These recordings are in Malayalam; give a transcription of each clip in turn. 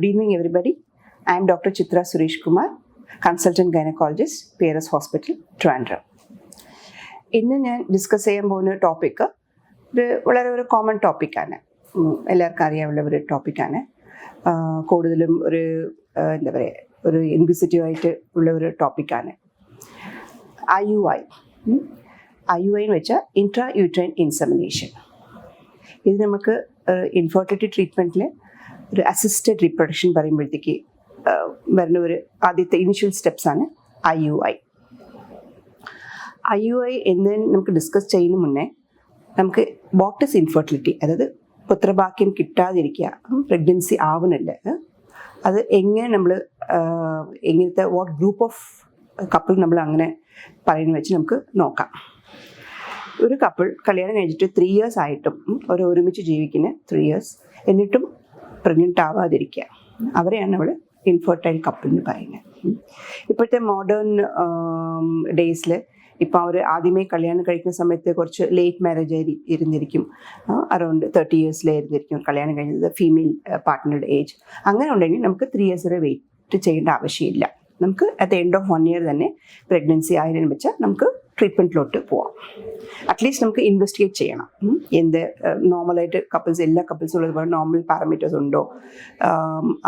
Good evening, everybody. I am Dr. Chitra Suresh Kumar, consultant gynecologist, PRS Hospital, Trivandrum. ഇന്ന് ഞാൻ ഡിസ്കസ് ചെയ്യാൻ പോകുന്ന ടോപ്പിക്ക് ഒരു വളരെ ഒരു കോമൺ ടോപ്പിക്കാണ് എല്ലാവർക്കും അറിയാവുന്ന ഒരു ടോപ്പിക്കാണ് കൂടുതലും ഒരു എന്താ പറയുക ഒരു ഇൻക്വിസിറ്റീവായിട്ട് ഉള്ള ഒരു ടോപ്പിക്കാണ് I U I I U I എന്ന് വെച്ചാൽ ഇൻട്രാ യൂട്രൈൻ ഇൻസമിനേഷൻ ഇത് നമുക്ക് ഇൻഫെർട്ടിലിറ്റി ട്രീറ്റ്മെന്റിൽ ഒരു അസിസ്റ്റഡ് റീപ്രൊഡക്ഷൻ പറയുമ്പോഴത്തേക്ക് വരുന്ന ഒരു ആദ്യത്തെ ഇനിഷ്യൽ സ്റ്റെപ്സ് ആണ് I U I I U I എന്ന് നമുക്ക് ഡിസ്കസ് ചെയ്യുന്ന മുന്നേ നമുക്ക് ബോട്ടസ് ഇൻഫെർട്ടിലിറ്റി അതായത് പുത്രഭാഗ്യം കിട്ടാതിരിക്കുക പ്രഗ്നൻസി ആവുന്നില്ല? അത് എങ്ങനെ നമ്മൾ എങ്ങനത്തെ വാട്ട് ഗ്രൂപ്പ് ഓഫ് കപ്പിൾ നമ്മൾ അങ്ങനെ പറയുന്നത് വെച്ച് നമുക്ക് നോക്കാം ഒരു കപ്പിൾ കല്യാണം കഴിഞ്ഞിട്ട് ത്രീ ഇയേഴ്സ് ആയിട്ടും അവർ ഒരു ഒരുമിച്ച് ജീവിക്കുന്ന ത്രീ ഇയേഴ്സ് എന്നിട്ടും പ്രഗ്നന്റ് ആവാതിരിക്കുക. അവരെയാണ് അവൾ ഇൻഫെർട്ടൈൽ കപ്പിൾ എന്ന് പറയുന്നത്. ഇപ്പോഴത്തെ മോഡേൺ ഡേയ്സിൽ ഇപ്പോൾ അവർ ആദ്യമേ കല്യാണം കഴിക്കുന്ന സമയത്ത് കുറച്ച് ലേറ്റ് മാരേജ് ആയി ഇരുന്നിരിക്കും. അറൗണ്ട് തേർട്ടി ഇയേഴ്സിലായിരുന്നിരിക്കും കല്യാണം കഴിഞ്ഞത് ഫീമെയിൽ പാർട്ട്ണറുടെ ഏജ് അങ്ങനെ ഉണ്ടെങ്കിൽ നമുക്ക് ത്രീ ഇയേഴ്സ് വരെ വെയിറ്റ് ചെയ്യേണ്ട ആവശ്യമില്ല. നമുക്ക് at the end of one year തന്നെ പ്രഗ്നൻസി ആയതിനു വെച്ചാൽ നമുക്ക് ട്രീറ്റ്മെന്റിലോട്ട് പോവാം. അറ്റ്ലീസ്റ്റ് നമുക്ക് ഇൻവെസ്റ്റിഗേറ്റ് ചെയ്യണം. എന്ത് നോർമലായിട്ട് കപ്പിൾസ് എല്ലാ കപ്പിൾസും ഉള്ളതുപോലെ നോർമൽ പാരാമീറ്റേഴ്സ് ഉണ്ടോ?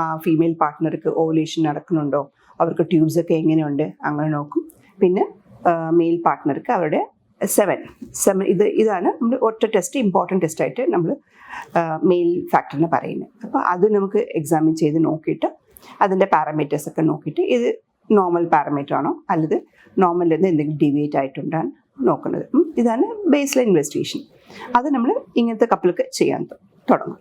ആ ഫീമെയിൽ പാർട്ട്ണർക്ക് ഓവുലേഷൻ നടക്കുന്നുണ്ടോ? അവർക്ക് ട്യൂബ്സ് ഒക്കെ എങ്ങനെയുണ്ട്? അങ്ങനെ നോക്കും. പിന്നെ മെയിൽ പാർട്ട്ണർക്ക് അവരുടെ സെവൻ സെവൻ ഇത് ഇതാണ് നമ്മൾ ഒറ്റ ടെസ്റ്റ് ഇമ്പോർട്ടന്റ് ടെസ്റ്റായിട്ട് നമ്മൾ മെയിൽ ഫാക്ടറിനെ പറയുന്നത്. അപ്പോൾ അത് നമുക്ക് എക്സാമിൻ ചെയ്ത് നോക്കിയിട്ട് അതിന്റെ പാരാമീറ്റേഴ്സ് ഒക്കെ നോക്കിയിട്ട് ഇത് നോർമൽ പാരാമീറ്റർ ആണോ അല്ലെങ്കിൽ നോർമലിൽ നിന്ന് എന്തെങ്കിലും ഡീവിയേറ്റ് ആയിട്ടുണ്ടാണ് നോക്കുന്നത്. ഇതാണ് ബേസ് ലൈൻ ഇൻവെസ്റ്റിഗേഷൻ അത് നമ്മൾ ഇങ്ങനത്തെ കപ്പിൾക്ക് ചെയ്യാൻ തുടങ്ങും.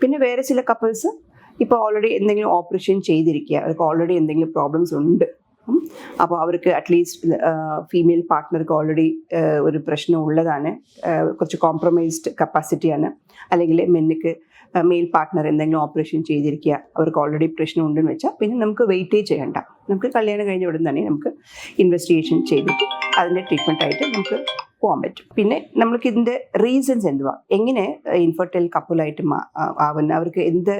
പിന്നെ വേറെ ചില കപ്പിൾസ് ഇപ്പോൾ ഓൾറെഡി എന്തെങ്കിലും ഓപ്പറേഷൻ ചെയ്തിരിക്കുക. അവർക്ക് ഓൾറെഡി എന്തെങ്കിലും പ്രോബ്ലംസ് ഉണ്ട്. അപ്പോൾ അവർക്ക് അറ്റ്ലീസ്റ്റ് ഫീമെയിൽ പാർട്ട്ണർക്ക് ഓൾറെഡി ഒരു പ്രശ്നം ഉള്ളതാണ്. കുറച്ച് കോംപ്രമൈസ്ഡ് കപ്പാസിറ്റിയാണ് അല്ലെങ്കിൽ മെന്നിക്ക് മെയിൽ പാർട്ട്ണർ എന്തെങ്കിലും ഓപ്പറേഷൻ ചെയ്തിരിക്കുക. അവർക്ക് ഓൾറെഡി പ്രശ്നം ഉണ്ടെന്ന് വെച്ചാൽ പിന്നെ നമുക്ക് വെയിറ്റേ ചെയ്യണ്ട. നമുക്ക് കല്യാണം കഴിഞ്ഞ ഉടൻ തന്നെ നമുക്ക് ഇൻവെസ്റ്റിഗേഷൻ ചെയ്തിട്ട് അതിന്റെ ട്രീറ്റ്മെന്റ് ആയിട്ട് നമുക്ക് പോകാൻ പറ്റും. പിന്നെ നമ്മൾക്ക് ഇതിന്റെ റീസൺസ് എന്തുവാ? എങ്ങനെ ഇൻഫെർട്ടൈൽ കപ്പിളായിട്ട് ആവുന്ന അവർക്ക് എന്ത്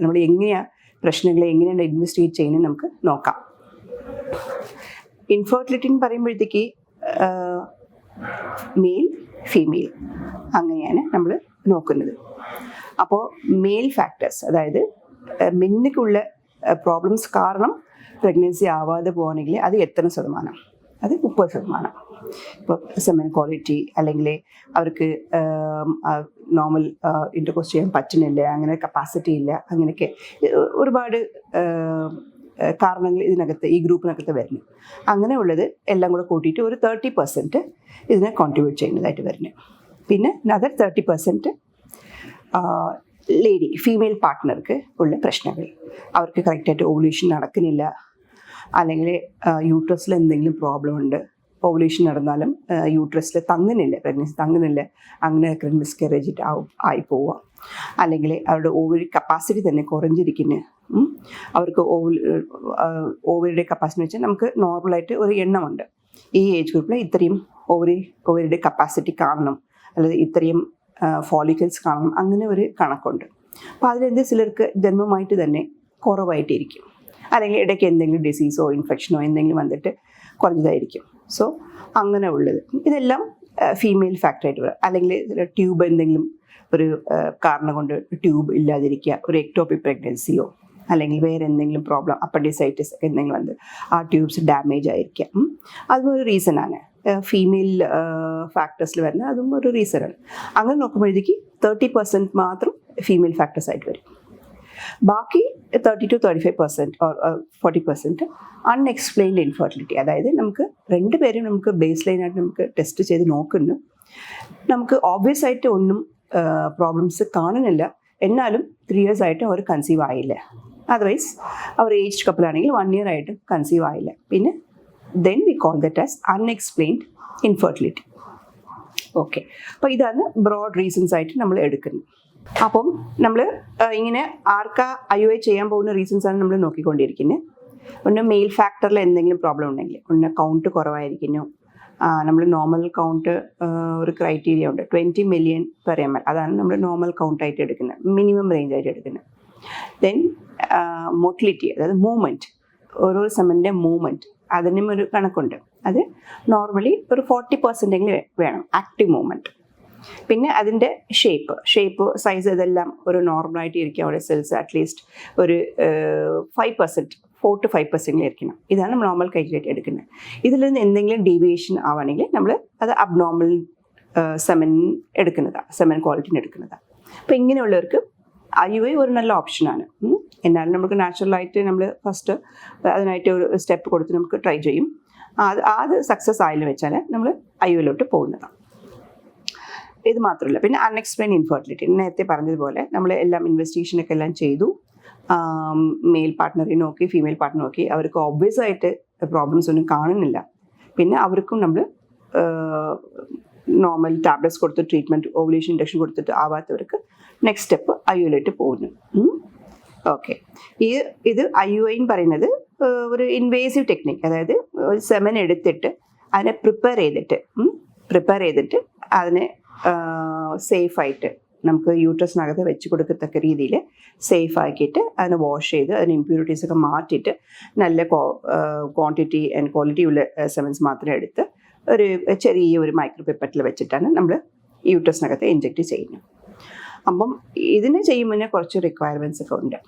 നമ്മൾ എങ്ങനെയാണ് പ്രശ്നങ്ങളെ എങ്ങനെയാണ് ഇൻവെസ്റ്റിഗേറ്റ് ചെയ്യുന്നത് നമുക്ക് നോക്കാം. ഇൻഫെർട്ടിലിറ്റി എന്ന് പറയുമ്പോഴത്തേക്ക് മെയിൽ ഫീമെയിൽ അങ്ങനെയാണ് നമ്മൾ നോക്കുന്നത്. അപ്പോൾ മെയിൽ ഫാക്ടേഴ്സ് അതായത് മെന്നിക്കുള്ള പ്രോബ്ലംസ് കാരണം പ്രഗ്നൻസി ആവാതെ പോകണമെങ്കിൽ അത് എത്ര ശതമാനം? അത് മുപ്പത് ശതമാനം. ഇപ്പോൾ സെമൻ ക്വാളിറ്റി അല്ലെങ്കിൽ അവർക്ക് നോർമൽ ഇന്റർകോസ് ചെയ്യാൻ പറ്റുന്നില്ല അങ്ങനെ കപ്പാസിറ്റി ഇല്ല അങ്ങനെയൊക്കെ ഒരുപാട് കാരണങ്ങൾ ഇതിനകത്ത് ഈ ഗ്രൂപ്പിനകത്ത് വരുന്നു. അങ്ങനെയുള്ളത് എല്ലാം കൂടെ കൂട്ടിയിട്ട് ഒരു തേർട്ടി പെർസെന്റ് ഇതിനെ കോൺട്രിബ്യൂട്ട് ചെയ്യുന്നതായിട്ട് വരുന്നു. പിന്നെ other thirty percent lady female പാർട്ട്ണർക്ക് ഉള്ള പ്രശ്നങ്ങൾ. അവർക്ക് കറക്റ്റായിട്ട് ഓവുലേഷൻ നടക്കുന്നില്ല. അല്ലെങ്കിൽ യൂട്രസിൽ എന്തെങ്കിലും പ്രോബ്ലം ഉണ്ട്. ഓവുലേഷൻ നടന്നാലും യൂട്രസിൽ തങ്ങുന്നില്ല പ്രഗ്നൻസി തങ്ങുന്നില്ല. അങ്ങനെ മിസ്കറേജ് ആവും ആയി പോവുക. അല്ലെങ്കിൽ അവരുടെ ഓവറി കപ്പാസിറ്റി തന്നെ കുറഞ്ഞിരിക്കുന്നു. അവർക്ക് ഓവൽ ഓവറിയുടെ കപ്പാസിറ്റി വെച്ചാൽ നമുക്ക് നോർമലായിട്ട് ഒരു എണ്ണമുണ്ട് ഈ ഏജ് ഗ്രൂപ്പിൽ ഇത്രയും ഓവറി ഓവറിയുടെ കപ്പാസിറ്റി കാണണം. അല്ലെങ്കിൽ ഇത്രയും ഫോളിക്കൽസ് കാണണം അങ്ങനെ ഒരു കണക്കുണ്ട്. അപ്പോൾ അതിലെന്ത് ചിലർക്ക് ജന്മമായിട്ട് തന്നെ കുറവായിട്ടിരിക്കും. അല്ലെങ്കിൽ ഇടയ്ക്ക് എന്തെങ്കിലും ഡിസീസോ ഇൻഫെക്ഷനോ എന്തെങ്കിലും വന്നിട്ട് കുറഞ്ഞതായിരിക്കും. സോ അങ്ങനെ ഉള്ളത്. ഇതെല്ലാം ഫീമെയിൽ ഫാക്ടറായിട്ട് വരും അല്ലെങ്കിൽ ട്യൂബ് എന്തെങ്കിലും ഒരു കാരണം കൊണ്ട് ട്യൂബ് ഇല്ലാതിരിക്കുക ഒരു എക്ടോപ്പിക് പ്രഗ്നൻസിയോ അല്ലെങ്കിൽ വേറെ എന്തെങ്കിലും പ്രോബ്ലം അപ്പൻഡിസൈറ്റിസ് എന്തെങ്കിലും ഉണ്ട് ആ ട്യൂബ്സ് ഡാമേജ് ആയിരിക്കാം. അതും ഒരു റീസണാണ് ഫീമെയിൽ ഫാക്ടേഴ്സിൽ വരുന്നത് അതും ഒരു റീസണാണ് അങ്ങനെ നോക്കുമ്പോഴത്തേക്ക് തേർട്ടി പെർസെന്റ് മാത്രം ഫീമെയിൽ ഫാക്ടേഴ്സ് ആയിട്ട് വരും. ബാക്കി thirty two thirty five percent or forty percent unexplained infertility അതായത് നമുക്ക് രണ്ടുപേരും നമുക്ക് ബേസ് ലൈനായിട്ട് നമുക്ക് ടെസ്റ്റ് ചെയ്ത് നോക്കുന്നു. നമുക്ക് ഓബ്വിയസ് ആയിട്ട് ഒന്നും പ്രോബ്ലംസ് കാണുന്നില്ല. എന്നാലും ത്രീ ഇയേഴ്സ് ആയിട്ട് അവർ കൺസീവ് ആയില്ല. അതർവൈസ് അവർ ഏജ് കപ്പിളാണെങ്കിൽ വൺ ഇയർ ആയിട്ട് കൺസീവ് ആയില്ല. പിന്നെ then we call that as unexplained infertility okay അപ്പോൾ ഇതാണ് ബ്രോഡ് റീസൺസ് ആയിട്ട് നമ്മൾ എടുക്കുന്നത്. അപ്പം നമ്മൾ ഇങ്ങനെ ആർക്കാ ഐ ഒ ചെയ്യാൻ പോകുന്ന റീസൺസ് ആണ് നമ്മൾ നോക്കിക്കൊണ്ടിരിക്കുന്നത് ഒന്ന് മെയിൽ ഫാക്ടറിൽ എന്തെങ്കിലും പ്രോബ്ലം ഉണ്ടെങ്കിൽ ഒന്ന് കൗണ്ട് കുറവായിരിക്കുന്നു. നമ്മൾ നോർമൽ കൗണ്ട് ഒരു ക്രൈറ്റീരിയ ഉണ്ട്. Twenty million per M L അതാണ് നമ്മൾ നോർമൽ കൗണ്ട് ആയിട്ട് എടുക്കുന്നത്. മിനിമം റേഞ്ച് ആയിട്ട് എടുക്കുന്നത്. ദെൻ മൊട്ടിലിറ്റി അതായത് മൂവ്മെന്റ് ഓരോ സെമന്റെ മൂവ്മെന്റ് അതിനും ഒരു കണക്കുണ്ട്. അത് നോർമലി ഒരു ഫോർട്ടി പെർസെന്റെങ്കിലും വേണം. ആക്റ്റീവ് മൂവ്മെന്റ് പിന്നെ അതിന്റെ ഷേപ്പ് ഷേപ്പ് സൈസ് ഇതെല്ലാം ഒരു നോർമലായിട്ട് ഇരിക്കുക അവിടെ സെൽസ് അറ്റ്ലീസ്റ്റ് ഒരു five percent four to five പെർസെന്റിൽ ഇരിക്കണം. ഇതാണ് നോർമൽ ക്രൈറ്റീരിയ എടുക്കുന്നത്. ഇതിൽ നിന്ന് എന്തെങ്കിലും ഡീവിയേഷൻ ആവുകയാണെങ്കിൽ നമ്മൾ അത് അബ്നോർമൽ സെമൻ എടുക്കുന്നതാണ് സെമൻ ക്വാളിറ്റിന് എടുക്കുന്നതാണ് അപ്പോൾ ഇങ്ങനെയുള്ളവർക്ക് ഐ യു ഐ ഒരു നല്ല ഓപ്ഷനാണ്. എന്നാലും നമുക്ക് നാച്ചുറലായിട്ട് നമ്മൾ ഫസ്റ്റ് അതിനായിട്ട് ഒരു സ്റ്റെപ്പ് കൊടുത്ത് നമുക്ക് ട്രൈ ചെയ്യും. അത് അത് സക്സസ് ആയെന്ന് വെച്ചാൽ നമ്മൾ ഐ യു ഐയിലോട്ട് പോകുന്നതാണ്. ഇത് മാത്രമല്ല പിന്നെ അൺഎക്സ്പ്ലെയിൻ ഇൻഫെർട്ടിലിറ്റി നേരത്തെ പറഞ്ഞതുപോലെ നമ്മൾ എല്ലാം ഇൻവെസ്റ്റിഗേഷനൊക്കെ എല്ലാം ചെയ്തു. മെയിൽ പാർട്ട്ണറെ നോക്കി ഫീമെയിൽ പാർട്ട്ണർ നോക്കി. അവർക്ക് ഓബ്വിയസ് ആയിട്ട് പ്രോബ്ലംസ് ഒന്നും കാണുന്നില്ല. പിന്നെ അവർക്കും നമ്മൾ നോർമൽ ടാബ്ലറ്റ്സ് കൊടുത്ത് ട്രീറ്റ്മെന്റ് ഓവുലേഷൻ ഇൻഡക്ഷൻ കൊടുത്തിട്ട് ആവാത്തവർക്ക് നെക്സ്റ്റ് സ്റ്റെപ്പ് ഐ യുയിലോട്ട് പോകുന്നു. ഓക്കെ ഈ ഇത് ഐ യു ഐ എന്ന് പറയുന്നത് ഒരു ഇൻവേസീവ് ടെക്നിക് അതായത് ഒരു സെമൻ എടുത്തിട്ട് അതിനെ പ്രിപ്പയർ ചെയ്തിട്ട് പ്രിപ്പയർ ചെയ്തിട്ട് അതിനെ സേഫായിട്ട് നമുക്ക് യൂട്രസിനകത്ത് വെച്ച് കൊടുക്കത്തക്ക രീതിയിൽ സേഫ് ആക്കിയിട്ട് അതിനെ വാഷ് ചെയ്ത് അതിന് ഇമ്പ്യൂരിറ്റീസ് ഒക്കെ മാറ്റിയിട്ട് നല്ല ക്വാണ്ടിറ്റി ആൻഡ് ക്വാളിറ്റി ഉള്ള സെമൻസ് മാത്രം എടുത്ത് ഒരു ചെറിയ ഒരു മൈക്രോ പിപ്പറ്റിൽ വെച്ചിട്ടാണ് നമ്മൾ യൂട്രസിനകത്ത് ഇഞ്ചെക്ട് ചെയ്യുന്നത്. അപ്പം ഇതിന് ചെയ്യുമ്പോൾ കുറച്ച് റിക്വയർമെന്റ്സ് ഒക്കെ ഉണ്ട്.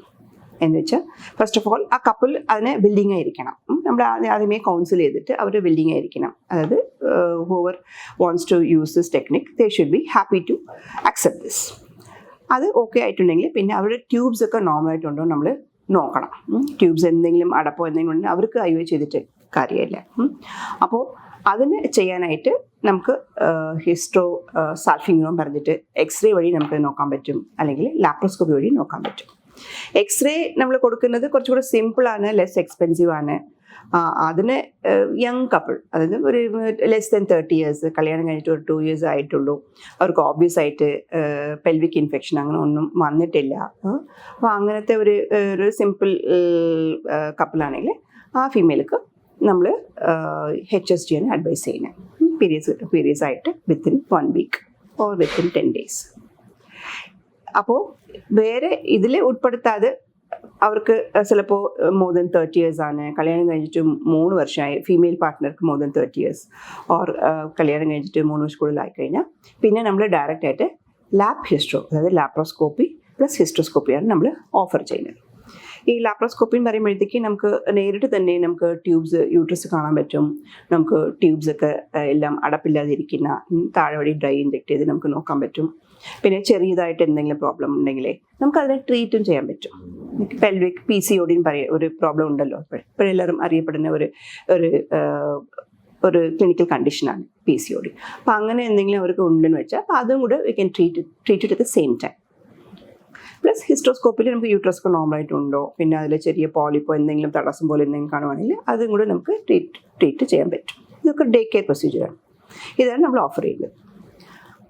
എന്ന് വെച്ചാൽ ഫസ്റ്റ് ഓഫ് ഓൾ ആ കപ്പിൾ അതിനെ ബിൽഡിംഗ് ആയിരിക്കണം. നമ്മൾ ആദ്യമേ കൗൺസിൽ ചെയ്തിട്ട് അവർ ബിൽഡിംഗ് ആയിരിക്കണം. അതായത് whoever wants to use this technique they should be happy to accept this അത് ഓക്കെ ആയിട്ടുണ്ടെങ്കിൽ പിന്നെ അവരുടെ ട്യൂബ്സ് ഒക്കെ നോർമൽ ആയിട്ടുണ്ടോ നമ്മൾ നോക്കണം. ട്യൂബ്സ് എന്തെങ്കിലും അടപ്പോ എന്തെങ്കിലും ഉണ്ടെങ്കിൽ അവർക്ക് അയ്യോ ചെയ്തിട്ട് കാര്യമില്ല. അപ്പോൾ അതിന് ചെയ്യാനായിട്ട് നമുക്ക് ഹിസ്റ്റോ സാൽഫിംഗും പറഞ്ഞിട്ട് എക്സ്റേ വഴി നമുക്ക് നോക്കാൻ പറ്റും. അല്ലെങ്കിൽ ലാപ്രോസ്കോപ്പി വഴി നോക്കാൻ പറ്റും. എക്സ്റേ നമ്മൾ കൊടുക്കുന്നത് കുറച്ചുകൂടെ സിമ്പിളാണ് ലെസ് എക്സ്പെൻസീവ് ആണ്. അതിന് യങ് കപ്പിൾ അതായത് ഒരു ലെസ് ദൻ തേർട്ടി ഇയേഴ്സ് കല്യാണം കഴിഞ്ഞിട്ട് ഒരു ടു ഇയേഴ്സ് ആയിട്ടുള്ളൂ. അവർക്ക് ഓബ്വിയസ് ആയിട്ട് പെൽവിക് ഇൻഫെക്ഷൻ അങ്ങനെ ഒന്നും വന്നിട്ടില്ല. അപ്പോൾ അങ്ങനത്തെ ഒരു ഒരു സിമ്പിൾ കപ്പിളാണെങ്കിൽ ആ ഫീമെയിൽക്ക് നമ്മൾ എച്ച് എസ് ജിയാണ് അഡ്വൈസ് ചെയ്യുന്നത് പീരിയഡ്സ് പീരിയഡ്സ് ആയിട്ട് within one week or within ten days അപ്പോൾ വേറെ ഇതിൽ ഉൾപ്പെടുത്താതെ അവർക്ക് ചിലപ്പോൾ മോർ ദൻ തേർട്ടി ഇയേഴ്സ് ആണ്. കല്യാണം കഴിഞ്ഞിട്ട് മൂന്ന് വർഷമായി. Female പാർട്ട്ണർക്ക് more than thirty years or കല്യാണം കഴിഞ്ഞിട്ട് മൂന്ന് വർഷം കൂടുതലായി കഴിഞ്ഞാൽ പിന്നെ നമ്മൾ ഡയറക്റ്റ് ആയിട്ട് ലാബ് ഹിസ്ട്രോ അതായത് ലാപ്രോസ്കോപ്പി പ്ലസ് ഹിസ്ട്രോസ്കോപ്പിയാണ് നമ്മൾ ഓഫർ ചെയ്യുന്നത്. ഈ ലാപ്രോസ്കോപ്പി പറയുമ്പോഴത്തേക്ക് നമുക്ക് നേരിട്ട് തന്നെ നമുക്ക് ട്യൂബ്സ് യൂട്രസ് കാണാൻ പറ്റും. നമുക്ക് ട്യൂബ്സ് ഒക്കെ എല്ലാം അടപ്പില്ലാതിരിക്കുന്ന താഴെ വഴി ഡ്രൈ ഇഞ്ചെക്ട് ചെയ്ത് നമുക്ക് നോക്കാൻ പറ്റും. പിന്നെ ചെറിയതായിട്ട് എന്തെങ്കിലും പ്രോബ്ലം ഉണ്ടെങ്കിലേ നമുക്ക് അതിനെ ട്രീറ്റും ചെയ്യാൻ പറ്റും. പെൽവിക് പി സി ഒഡിൻ പറയ ഒരു പ്രോബ്ലം ഉണ്ടല്ലോ. ഇപ്പോഴെല്ലാവരും അറിയപ്പെടുന്ന ഒരു ഒരു ഒരു ക്ലിനിക്കൽ കണ്ടീഷനാണ് പി സി ഒ ഡി അപ്പം അങ്ങനെ എന്തെങ്കിലും അവർക്ക് ഉണ്ടെന്ന് വെച്ചാൽ അപ്പോൾ അതും കൂടെ we can treat treat at the same time plus ഹിസ്റ്റോസ്കോപ്പിൽ നമുക്ക് യൂട്രസ് നോർമലായിട്ടുണ്ടോ പിന്നെ അതിൽ ചെറിയ പോളിപ്പോ എന്തെങ്കിലും തടസ്സം പോലെ എന്തെങ്കിലും കാണുവാണെങ്കിൽ അതും കൂടെ നമുക്ക് ട്രീറ്റ് ട്രീറ്റ് ചെയ്യാൻ പറ്റും. ഇതൊക്കെ ഡേ കെയർ പ്രൊസീജിയറാണ് ഇതാണ് നമ്മൾ ഓഫർ ചെയ്യുന്നത്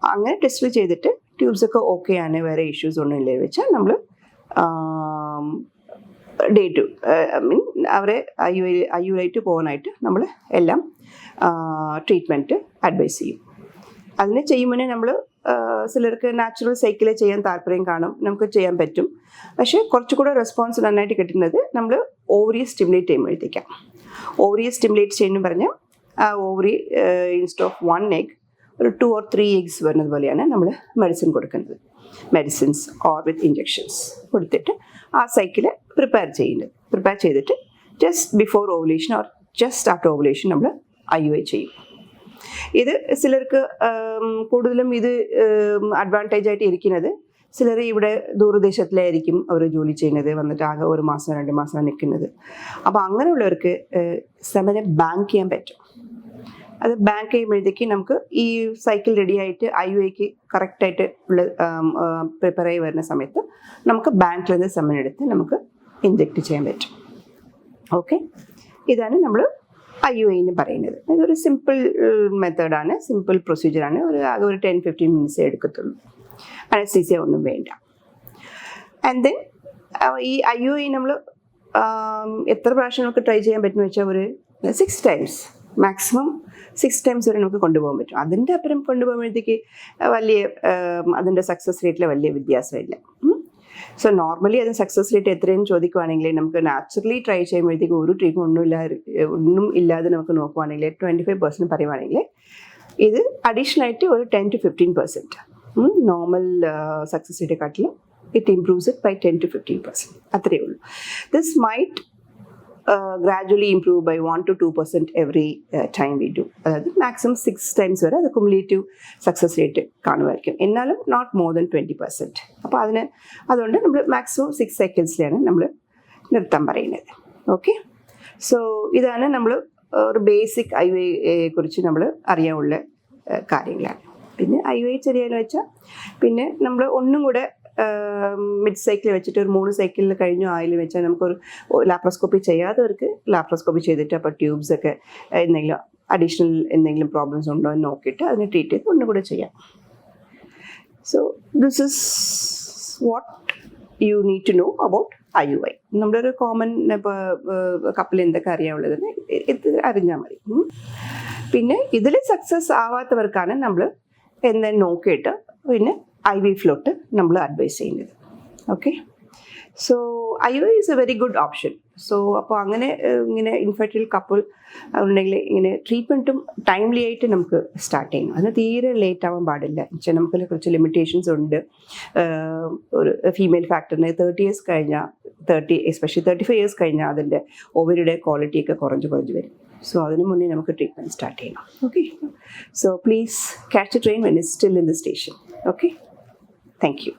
അങ്ങനെ ടെസ്റ്റ് ചെയ്തിട്ട് ട്യൂബ്സ് ഒക്കെ ഓക്കെ ആണ് വേറെ ഇഷ്യൂസ് ഒന്നും ഇല്ലേ വെച്ചാൽ നമ്മൾ ഡേ ടു ഐ മീൻ അവരെ ഐ യു ഐ യുയിലേക്ക് പോകാനായിട്ട് നമ്മൾ എല്ലാം ട്രീറ്റ്മെന്റ് അഡ്വൈസ് ചെയ്യും. അതിനെ ചെയ്യുമ്പോൾ നമ്മൾ ചിലർക്ക് നാച്ചുറൽ സൈക്കിളിൽ ചെയ്യാൻ താല്പര്യം കാണും. നമുക്ക് ചെയ്യാൻ പറ്റും. പക്ഷേ കുറച്ചുകൂടെ റെസ്പോൺസ് നന്നായിട്ട് കിട്ടുന്നത് നമ്മൾ ഓവറി സ്റ്റിമുലേറ്റ് ചെയ്യുമ്പോഴത്തേക്കാം ഓവറി സ്റ്റിമുലേറ്റ് ചെയ്യുന്നു പറഞ്ഞാൽ ആ ovary instead of one egg ഒരു ടു ഓർ ത്രീ എഗ്സ് വരുന്നത് പോലെയാണ് നമ്മൾ മെഡിസിൻ കൊടുക്കുന്നത്. മെഡിസിൻസ് ഓർ വിത്ത് ഇഞ്ചെക്ഷൻസ് കൊടുത്തിട്ട് ആ സൈക്കിൾ പ്രിപ്പയർ ചെയ്യുന്നത്. പ്രിപ്പയർ ചെയ്തിട്ട് just before ovulation or just after ovulation നമ്മൾ ഐ യു ഐ ചെയ്യും. ഇത് ചിലർക്ക് കൂടുതലും ഇത് അഡ്വാന്റേജ് ആയിട്ട് ഇരിക്കുന്നത് ചിലർ ഇവിടെ ദൂരദേശത്തിലായിരിക്കും അവർ ജോലി ചെയ്യുന്നത് വന്നിട്ട് ആകെ ഒരു മാസം രണ്ട് മാസം നിൽക്കുന്നത്. അപ്പോൾ അങ്ങനെയുള്ളവർക്ക് സെമനെ ബാങ്ക് ചെയ്യാൻ പറ്റും. അത് ബാങ്ക് ചെയ്യുമ്പോഴത്തേക്ക് നമുക്ക് ഈ സൈക്കിൾ റെഡി ആയിട്ട് ഐ യു ഐക്ക് കറക്റ്റായിട്ട് ഉള്ള പ്രിപ്പയർ ആയി വരുന്ന സമയത്ത് നമുക്ക് ബാങ്കിൽ നിന്ന് സെമൻ എടുത്ത് നമുക്ക് ഇൻജെക്റ്റ് ചെയ്യാൻ പറ്റും. ഓക്കെ ഇതാണ് നമ്മൾ ഐ യു എന്ന് പറയുന്നത്. ഇതൊരു സിമ്പിൾ മെത്തേഡാണ് സിമ്പിൾ പ്രൊസീജിയറാണ് ഒരു ആകെ ഒരു ടെൻ ഫിഫ്റ്റീൻ മിനിറ്റ്സേ എടുക്കത്തുള്ളൂ. അനസ്തീസിയ ഒന്നും വേണ്ട. ആൻഡ് ദെൻ ഈ ഐ യു ഐ നമ്മൾ എത്ര പ്രാവശ്യം നമുക്ക് ട്രൈ ചെയ്യാൻ പറ്റുമെന്ന് വെച്ചാൽ ഒരു six times maximum six times വരെ നമുക്ക് കൊണ്ടുപോകാൻ പറ്റും. അതിന്റെ അപ്പുറം കൊണ്ടുപോകുമ്പോഴത്തേക്ക് വലിയ അതിന്റെ സക്സസ് റേറ്റിൽ വലിയ വ്യത്യാസമില്ല. സോ നോർമലി അത് സക്സസ് റേറ്റ് എത്രയെന്ന് ചോദിക്കുവാണെങ്കിൽ നമുക്ക് നാച്ചുറലി ട്രൈ ചെയ്യുമ്പോഴത്തേക്ക് ഒരു ട്രീറ്റ്മെന്റ് ഒന്നും ഇല്ലാതെ ഒന്നും ഇല്ലാതെ നമുക്ക് നോക്കുവാണെങ്കിൽ ട്വന്റി ഫൈവ് പെർസെന്റ് പറയുവാണെങ്കിൽ ഇത് അഡീഷണൽ ആയിട്ട് ഒരു ten to fifteen percent normal success rate കാട്ടിലും it improves it by ten to fifteen percent അത്രയേ ഉള്ളൂ. This might gradually improve by one to two percent every time we do അതായത് മാക്സിമം സിക്സ് ടൈംസ് വരെ അത് കുമുലേറ്റീവ് സക്സസ് റേറ്റ് കാണുമായിരിക്കും. എന്നാലും not more than twenty percent അപ്പോൾ അതിന് അതുകൊണ്ട് നമ്മൾ മാക്സിമം സിക്സ് സെക്കൻഡ്സിലാണ് നമ്മൾ നിർത്താൻ പറയുന്നത്. ഓക്കെ സോ ഇതാണ് നമ്മൾ ഒരു ബേസിക് ഐ യെ കുറിച്ച് നമ്മൾ അറിയാനുള്ള കാര്യങ്ങളാണ്. പിന്നെ ഐ വൈ ചെറിയെന്ന് വെച്ചാൽ പിന്നെ നമ്മൾ ഒന്നും കൂടെ മിഡ് സൈക്കിൾ വെച്ചിട്ട് ഒരു മൂന്ന് സൈക്കിളിൽ കഴിഞ്ഞു ആയിൽ വെച്ചാൽ നമുക്കൊരു ലാപ്രോസ്കോപ്പി ചെയ്യാത്തവർക്ക് ലാപ്രോസ്കോപ്പി ചെയ്തിട്ട് അപ്പോൾ ട്യൂബ്സ് ഒക്കെ എന്തെങ്കിലും അഡീഷണൽ എന്തെങ്കിലും പ്രോബ്ലംസ് ഉണ്ടോ എന്ന് നോക്കിയിട്ട് അതിനെ ട്രീറ്റ് ചെയ്ത് ഒന്നും കൂടെ ചെയ്യാം. So this is what you need to know about I U I നമ്മുടെ ഒരു കോമൺ ഇപ്പോൾ കപ്പിൽ എന്തൊക്കെ അറിയാവുള്ളതെന്ന് ഇത് അറിഞ്ഞാൽ മതി. പിന്നെ ഇതിൽ സക്സസ് ആവാത്തവർക്കാണ് നമ്മൾ എന്നെ നോക്കിയിട്ട് പിന്നെ ഐ വി ഫ്ലോട്ട് നമ്മൾ അഡ്വൈസ് ചെയ്യുന്നത്. Okay so I O is a very good option so അപ്പോൾ അങ്ങനെ ഇങ്ങനെ ഇൻഫെർട്ടിൽ കപ്പിൾ ഉണ്ടെങ്കിൽ ഇങ്ങനെ ട്രീറ്റ്മെന്റും ടൈംലി ആയിട്ട് നമുക്ക് സ്റ്റാർട്ട് ചെയ്യണം അതിന് തീരെ ലേറ്റ് ആവാൻ പാടില്ല. വെച്ചാൽ നമുക്ക് കുറച്ച് ലിമിറ്റേഷൻസ് ഉണ്ട്. ഒരു ഫീമെയിൽ ഫാക്ടറിന് തേർട്ടി ഇയേഴ്സ് കഴിഞ്ഞാൽ thirty especially thirty five years കഴിഞ്ഞാൽ അതിന്റെ ഓവരിയുടെ ക്വാളിറ്റി ഒക്കെ കുറഞ്ഞ് കുറഞ്ഞ് വരും. സോ അതിന് മുന്നേ നമുക്ക് ട്രീറ്റ്മെന്റ് സ്റ്റാർട്ട് ചെയ്യണം. Okay so please catch train when is still in the station okay thank you